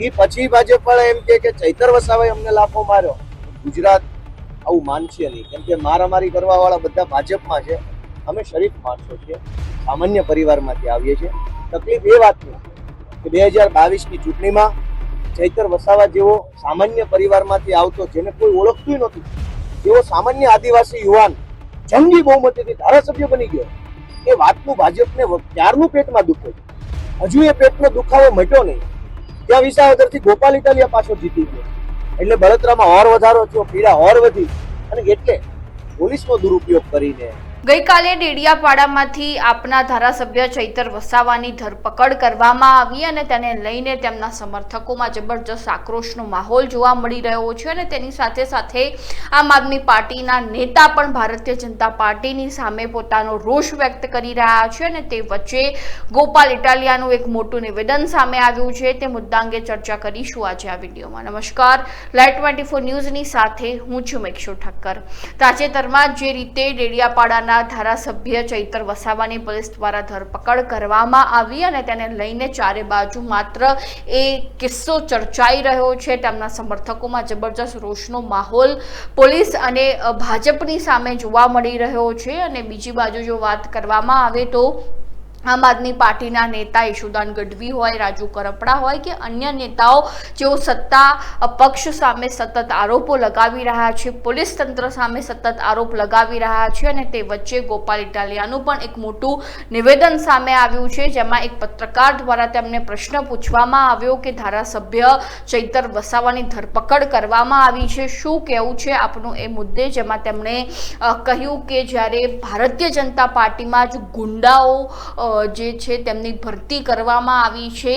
એ પછી ભાજપ વાળા એમ કે ચૈતર વસાવાએ અમને લાફો માર્યો. ગુજરાત આવું માનશે નહીં. કેમ કે મારામારી કરવા વાળા બધા ભાજપમાં છે. અમે શરીફ માણસો છીએ. સામાન્ય પરિવારમાંથી આવીએ છીએ. તકલીફ એ વાતની કે બે હજાર બાવીસની ચૂંટણીમાં ચૈતર વસાવા જેવો સામાન્ય પરિવારમાંથી આવતો, જેને કોઈ ઓળખતું નહોતું, એવો સામાન્ય આદિવાસી યુવાન જંગી બહુમતીથી ધારાસભ્ય બની ગયો. એ વાતનું ભાજપને ક્યારનું પેટમાં દુખે હજુ એ પેટનો દુખાવો મટ્યો નહીં. ત્યાં વિસાવદરથી ગોપાલ ઇટાલિયા પાછો જીતી ગયો. એટલે બળતરામાં ઓર વધારો થયો, પીડા ઓર વધી. અને એટલે પોલીસનો દુરુપયોગ કરીને ગઈકાલે ડેડિયાપાડામાંથી આપના ધારાસભ્ય ચૈતર વસાવાની ધરપકડ કરવામાં આવી અને તેને લઈને તેમના સમર્થકોમાં જબરજસ્ત આક્રોશનો માહોલ જોવા મળી રહ્યો છે અને તેની સાથે સાથે આમ આદમી પાર્ટીના નેતા પણ ભારતીય જનતા પાર્ટીની સામે પોતાનો રોષ વ્યક્ત કરી રહ્યા છે અને તે વચ્ચે ગોપાલ ઇટાલિયાનું એક મોટું નિવેદન સામે આવ્યું છે. તે મુદ્દા અંગે ચર્ચા કરીશું આજે આ વિડીયોમાં. નમસ્કાર. લાઈટ ટ્વેન્ટી ફોર ન્યૂઝની સાથે હું છું મેક્ષુ ઠક્કર. તાજેતરમાં જે રીતે ડેડિયાપાડાના ધારાસભ્ય ચૈતર વસાવાની પોલીસ દ્વારા ધરપકડ કરવામાં આવી અને તેને લઈને ચારે બાજુ માત્ર એ કિસ્સો ચર્ચાઈ રહ્યો છે. તેમના સમર્થકોમાં જબરજસ્ત રોષનો માહોલ પોલીસ અને ભાજપની સામે જોવા મળી રહ્યો છે અને બીજી બાજુ જો વાત કરવામાં આવે તો આમ આદમી પાર્ટીના નેતા યશુદાન ગઢવી હોય, રાજુ કરપડા હોય કે અન્ય નેતાઓ, જેઓ સત્તા પક્ષ સામે સતત આરોપો લગાવી રહ્યા છે, પોલીસ તંત્ર સામે સતત આરોપ લગાવી રહ્યા છે અને તે વચ્ચે ગોપાલ ઇટાલિયાનું પણ એક મોટું નિવેદન સામે આવ્યું છે, જેમાં એક પત્રકાર દ્વારા તેમને પ્રશ્ન પૂછવામાં આવ્યો કે ધારાસભ્ય ચૈતર વસાવાની ધરપકડ કરવામાં આવી છે. શું કહેવું છે આપનું એ મુદ્દે, જેમાં તેમણે કહ્યું કે જ્યારે ભારતીય જનતા પાર્ટીમાં જ ગુંડાઓ જે છે તેમની ભરતી કરવામાં આવી છે.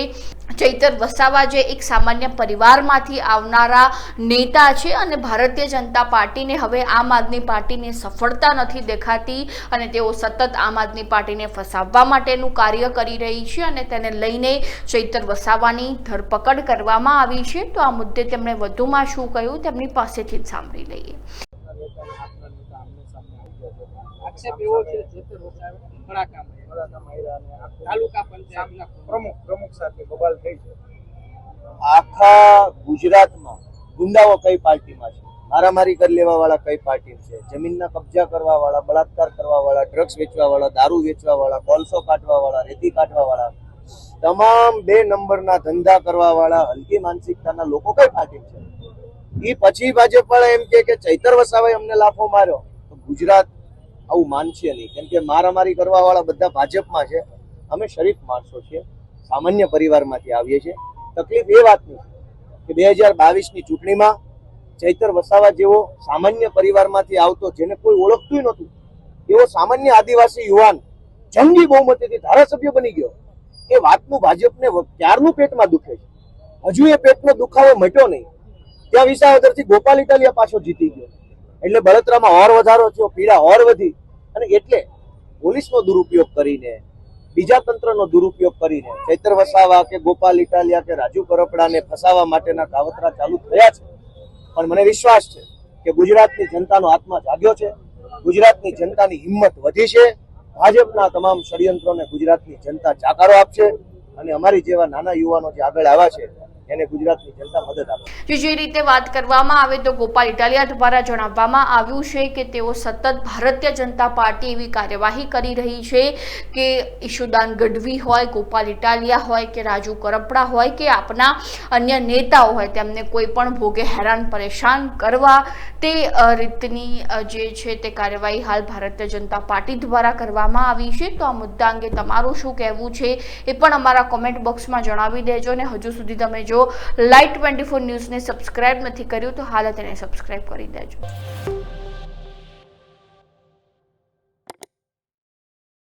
ચૈતર વસાવા જે એક સામાન્ય પરિવારમાંથી આવનારા નેતા છે અને ભારતીય જનતા પાર્ટીને હવે આમ આદમી પાર્ટીને સફળતા નથી દેખાતી અને તેઓ સતત આમ આદમી પાર્ટીને ફસાવવા માટેનું કાર્ય કરી રહી છે અને તેને લઈને ચૈતર વસાવાની ધરપકડ કરવામાં આવી છે. તો આ મુદ્દે તેમણે વધુમાં શું કહ્યું તેમની પાસેથી જ સાંભળી લઈએ. આક્ષેપ એવો છે જેતર વસાવે ઘણા કામ તાલુકા પંચાયતના પ્રમુખ પ્રમુખ સાથે બબાલ થઈ છે. આખા ગુજરાતમાં ગુંડાઓ કઈ પાર્ટીમાં છે? મારામારી કરી લેવા વાળા કઈ પાર્ટી છે? જમીનના કબજા કરવા વાળા બળાત્કાર કરવા વાળા ડ્રગ્સ વેચવા વાળા દારૂ વેચવા વાળા કોલસો કાઢવા વાળા રેતી કાઢવા વાળા તમામ બે નંબરના ધંધા કરવા વાળા હલકી માનસિકતાના લોકો કઈ પાર્ટી છે? એ પછી ભાજપ વાળા એમ કે કે ચૈતર વસાવાએ અમને લાફો માર્યો. તો ગુજરાત આવું માનશે નહીં. કેમ કે મારામારી કરવા વાળા બધા ભાજપમાં છે. અમે શરીફ માણસો છીએ. સામાન્ય પરિવારમાંથી આવીએ છીએ. તકલીફ એ વાતની કે બે હજાર બાવીસની ચૂંટણીમાં ચૈતર વસાવા જેવો સામાન્ય પરિવારમાંથી આવતો, જેને કોઈ ઓળખતું નહોતું, એવો સામાન્ય આદિવાસી યુવાન જંગી બહુમતીથી ધારાસભ્ય બની ગયો. એ વાતનું ભાજપને ક્યારનું પેટમાં દુખે છે? હજુ એ પેટનો દુખાવો મટ્યો નહીં. ત્યાં વિસાવદરથી ગોપાલ ઇટાલિયા પાછો જીતી ગયો. એટલે બળતરામાં ઓર વધારો થયો, પીડા ઓર વધી. અને એટલે પોલીસનો દુરુપયોગ કરીને, બીજા તંત્રનો દુરુપયોગ કરીને, ચૈતર વસાવા કે ગોપાલ ઇટાલિયા કે રાજુ કરપડાને ફસાવા માટેના કાવતરા ચાલુ થયા છે. પણ મને વિશ્વાસ છે કે ગુજરાતની જનતાનો આત્મા જાગ્યો છે, ગુજરાતની જનતાની હિંમત વધી છે, ભાજપના તમામ ષડયંત્રોને ગુજરાતની જનતા જાકારો આપશે, અને અમારી જેવા નાના યુવાનો જે આગળ આવ્યા છે એને ગુજરાતની જનતા મદદ આપે. બીજી રીતે વાત કરવામાં આવે તો ગોપાલ ઇટાલિયા દ્વારા જણાવવામાં આવ્યું છે કે તેઓ સતત ભારતીય જનતા પાર્ટી એવી કાર્યવાહી કરી રહી છે કે ઈશુદાન ગઢવી હોય, ગોપાલ ઇટાલિયા હોય કે રાજુ કરપડા હોય કે આપના અન્ય નેતાઓ હોય, તેમને કોઈ પણ ભોગે હેરાન પરેશાન કરવા તે રીતની જે છે તે કાર્યવાહી હાલ ભારતીય જનતા પાર્ટી દ્વારા કરવામાં આવી છે. તો આ મુદ્દા અંગે તમારું શું કહેવું છે એ પણ અમારા કોમેન્ટ બોક્સમાં જણાવી દેજો અને હજુ સુધી તમે જો લાઈટ ટ્વેન્ટી ફોર ન્યૂઝને સબસ્ક્રાઈબ નથી કર્યું તો હાલ તેને સબસ્ક્રાઇબ કરી દેજો.